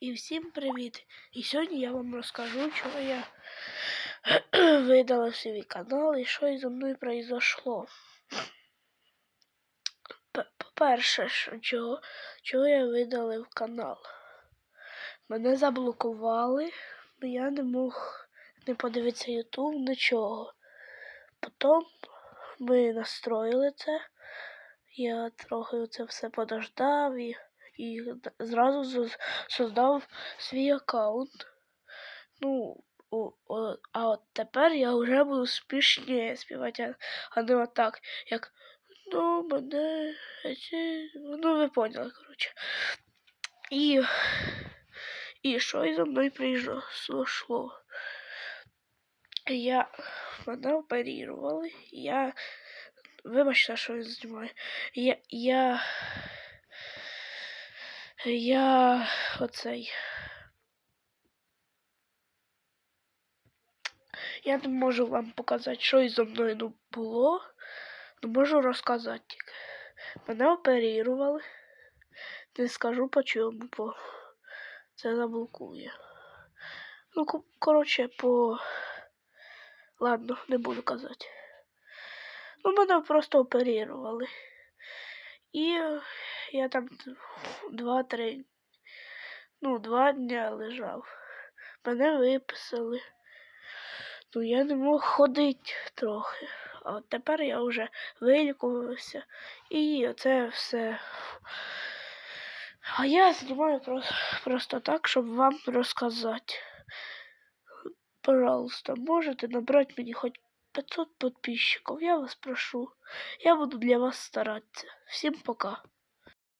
І всім привіт! І сьогодні я вам розкажу, чого я видала свій канал і що із мною произошло. По-перше, чого, чого я видалив канал. Мене заблокували, бо я не мог не подивитися Ютуб, нічого. Потім ми настроїли це. Я трохи це все подождав і, і зразу создав свій аккаунт. Ну, о, о, а от тепер я вже буду успішніше співати, а, не отак, як ну, мене. ці-» Ну, ви поняли, коротше. І, і що із мною произошло? Я мене оперували, я. Вибачте, що я знімаю. Я. Я. Я оцей. Я не можу вам показати, що із мною ну, було. Ну, можу розказати тільки. Мене оперували. Не скажу по чому, бо це заблокує. Ну, коротше, по. Ладно, не буду казати. Ну, мене просто оперували. І я там два-три, ну, два дня лежав. Мене виписали. Ну, я не мог ходити трохи. А от тепер я вже вилікувався. І це все. А я знімаю просто, просто так, щоб вам розказати. Пожалуйста, можете набрати мені хоч 500 подписчиков. Я вас прошу. Я буду для вас стараться. Всем пока.